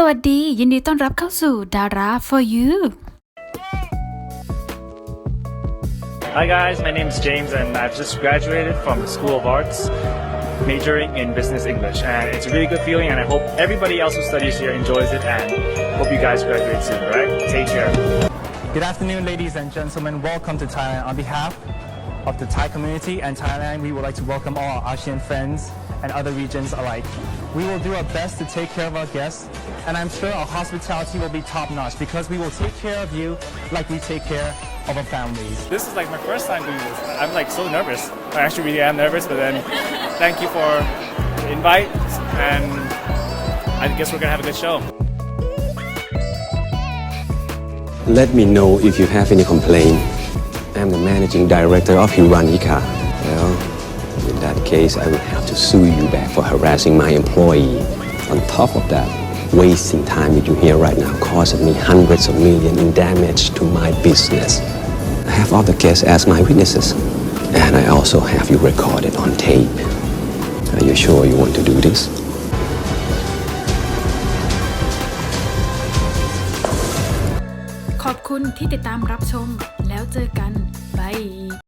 สวัสดี ยินดีต้อนรับเข้าสู่ดารา for you Hi guys, my name is James and I've just graduated from the School of Arts, majoring in Business English. And it's a really good feeling and I hope everybody else who studies here enjoys it and hope you guys graduate soon, alright? Take care. Good afternoon, ladies and gentlemen. Welcome to Thailand. On behalf of the Thai community and Thailand, we would like to welcome all our ASEAN friends and other regions alike. We will do our best to take care of our guests, and I'm sure our hospitality will be top notch because we will take care of you like we take care of our families. This is like my first time doing this. I'm like so nervous. I actually really am nervous, but then thank you for the invite and I guess we're gonna have a good show. Let me know if you have any complaint. I'm the managing director of Hiranika. Well, in that case, I will have to sue you back for harassing my employee. On top of that, wasting time with you here right now causing me hundreds of millions in damage to my business. I have other guests as my witnesses, and I also have you recorded on tape. Are you sure you want to do this? ขอบคุณที่ติดตามรับชมแล้วเจอกันบาย